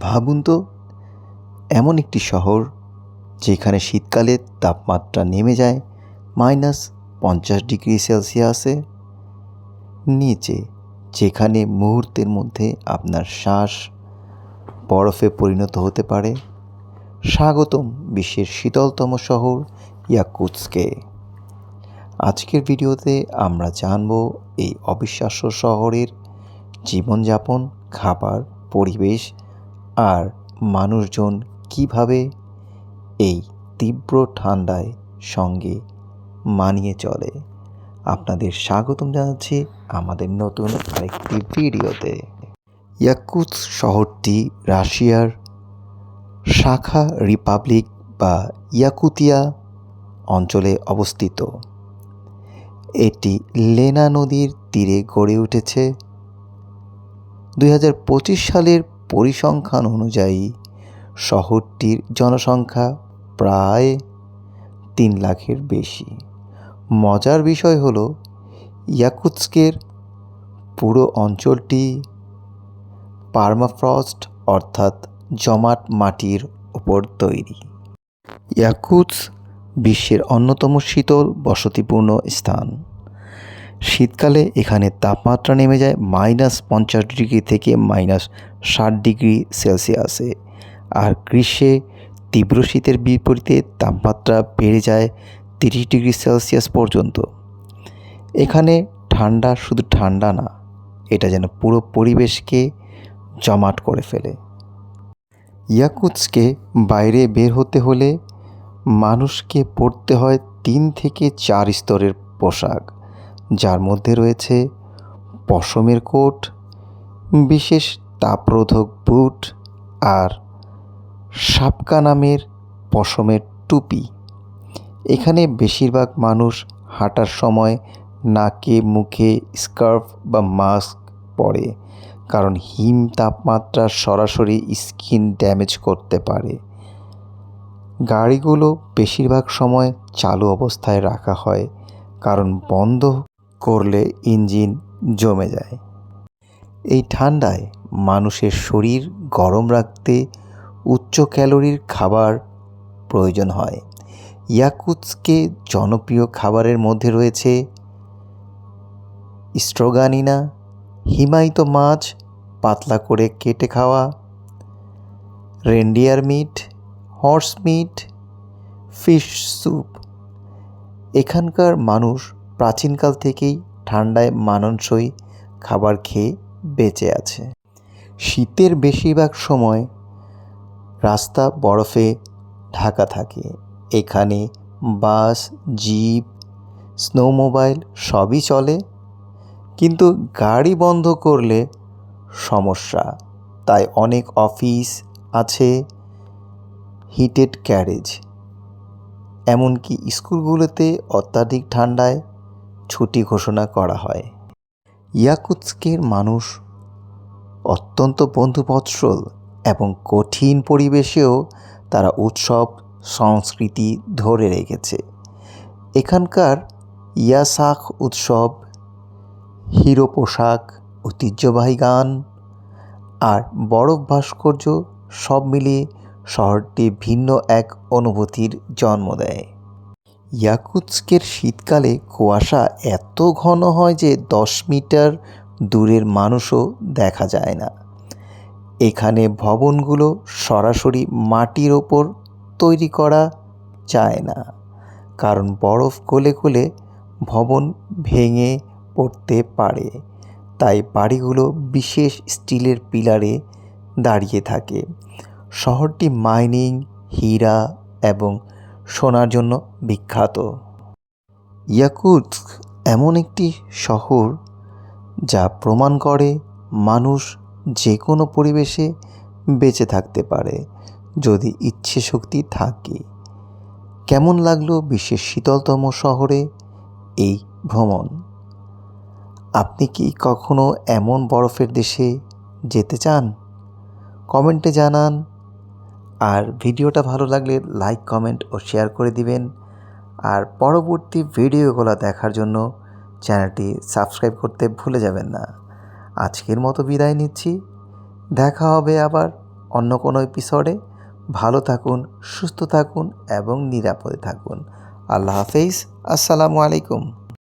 ভাবুন তো, এমন একটি শহর যেখানে শীতকালে তাপমাত্রা নেমে যায় মাইনাস পঞ্চাশ ডিগ্রি সেলসিয়াসে। নিচে, যেখানে মুহূর্তের মধ্যে আপনার শ্বাস বরফে পরিণত হতে পারে। স্বাগতম বিশ্বের শীতলতম শহর ইয়াকুৎসকে। আজকের ভিডিওতে আমরা জানব এই অবিশ্বাস্য শহরের জীবনযাপন, খাবার, পরিবেশ আর মানুষজন কীভাবে এই তীব্র ঠান্ডায় সঙ্গে মানিয়ে চলে? আপনাদের স্বাগতম জানাচ্ছি আমাদের নতুন আরেকটি ভিডিওতে। ইয়াকুৎস শহরটি রাশিয়ার শাখা রিপাবলিক বা ইয়াকুতিয়া অঞ্চলে অবস্থিত। এটি লেনা নদীর তীরে গড়ে উঠেছে। দুই হাজার পঁচিশ সালের পরিসংখ্যান অনুযায়ী শহরটির জনসংখ্যা প্রায় তিন লাখের বেশি। মজার বিষয় হলো, ইয়াকুৎস্কের পুরো অঞ্চলটি পার্মাফ্রস্ট অর্থাৎ জমাট মাটির ওপর তৈরি। ইয়াকুৎস বিশ্বের অন্যতম শীতল বসতিপূর্ণ স্থান। শীতকালে এখানে তাপমাত্রা নেমে যায় মাইনাস পঞ্চাশ ডিগ্রি থেকে মাইনাস ষাট ডিগ্রি সেলসিয়াসে। আর গ্রীষ্মে তীব্র শীতের বিপরীতে তাপমাত্রা বেড়ে যায় তিরিশ ডিগ্রি সেলসিয়াস পর্যন্ত। এখানে ঠান্ডা শুধু ঠান্ডা না, এটা যেন পুরো পরিবেশকে জমাট করে ফেলে। ইয়াকুৎসকে বাইরে বের হতে হলে মানুষকে পরতে হয় তিন থেকে চার স্তরের পোশাক। যার মধ্যে রয়েছে পশমের কোট, বিশেষ তাপরোধক বুট আর সাপকা নামের পশমের টুপি। এখানে বেশিরভাগ মানুষ হাঁটার সময় নাকে, মুখে স্কার্ফ বা মাস্ক পরে, কারণ হিম তাপমাত্রা সরাসরি স্কিন ড্যামেজ করতে পারে। গাড়িগুলো বেশিরভাগ সময় চালু অবস্থায় রাখা হয়, কারণ বন্ধ করলে ইঞ্জিন জমে যায়। এই ঠান্ডায় মানুষের শরীর গরম রাখতে উচ্চ ক্যালোরির খাবার প্রয়োজন হয়। ইয়াকুৎসকে জনপ্রিয় খাবারের মধ্যে রয়েছে স্ট্রোগানিনা, হিমায়িত মাছ, পাতলা করে কেটে খাওয়া, reindeer meat, horse meat, fish soup. এখানকার মানুষ প্রাচীনকাল থেকেই ঠান্ডায় মানানসই খাবার খেয়ে বেঁচে আছে। শীতের বেশিরভাগ সময় রাস্তা বরফে ঢাকা থাকে। এখানে বাস, জিপ, স্নোমোবাইল সবই চলে, কিন্তু গাড়ি বন্ধ করলে সমস্যা। তাই অনেক অফিস আছে, হিটেড ক্যারেজ। এমনকি স্কুলগুলোতে অত্যাধিক ঠান্ডায় ছুটি ঘোষণা করা হয়। ইয়াকুৎস্কের মানুষ অত্যন্ত বন্ধুবৎসল এবং কঠিন পরিবেশেও তারা উৎসব, সংস্কৃতি ধরে রেখেছে। এখানকার ইয়াসাক উৎসব, হিরো পোশাক, ঐতিহ্যবাহী গান আর বরফ ভাস্কর্য সব মিলিয়ে শহরটি ভিন্ন এক অনুভূতির জন্ম দেয়। ইয়াকুৎস্কের শীতকালে কুয়াশা এত ঘন হয় যে দশ মিটার দূরের মানুষও দেখা যায় না। এখানে ভবনগুলো সরাসরি মাটির ওপর তৈরি করা যায় না, কারণ বরফ গলে গলে ভবন ভেঙে পড়তে পারে। তাই বাড়িগুলো বিশেষ স্টিলের পিলারে দাঁড়িয়ে থাকে। শহরটি মাইনিং, হীরা এবং সোনার জন্য বিখ্যাত। ইয়াকুৎস্ক এমন একটি শহর যা প্রমাণ করে মানুষ যে কোনো পরিবেশে বেঁচে থাকতে পারে, যদি ইচ্ছে শক্তি থাকে। কেমন লাগল বিশ্বের শীতলতম শহরে এই ভ্রমণ? আপনি কি কখনো এমন বরফের দেশে যেতে চান? কমেন্টে জানান। আর ভিডিওটা ভালো লাগলে লাইক, কমেন্ট ও শেয়ার করে দিবেন। আর পরবর্তী ভিডিওগুলো দেখার জন্য চ্যানেলটি সাবস্ক্রাইব করতে ভুলে যাবেন না। আজকের মতো বিদায় নিচ্ছি। দেখা হবে আবার অন্য কোনো এপিসোডে ভালো থাকুন, সুস্থ থাকুন এবং নিরাপদে থাকুন। আল্লাহ হাফেজ। আসসালামু আলাইকুম।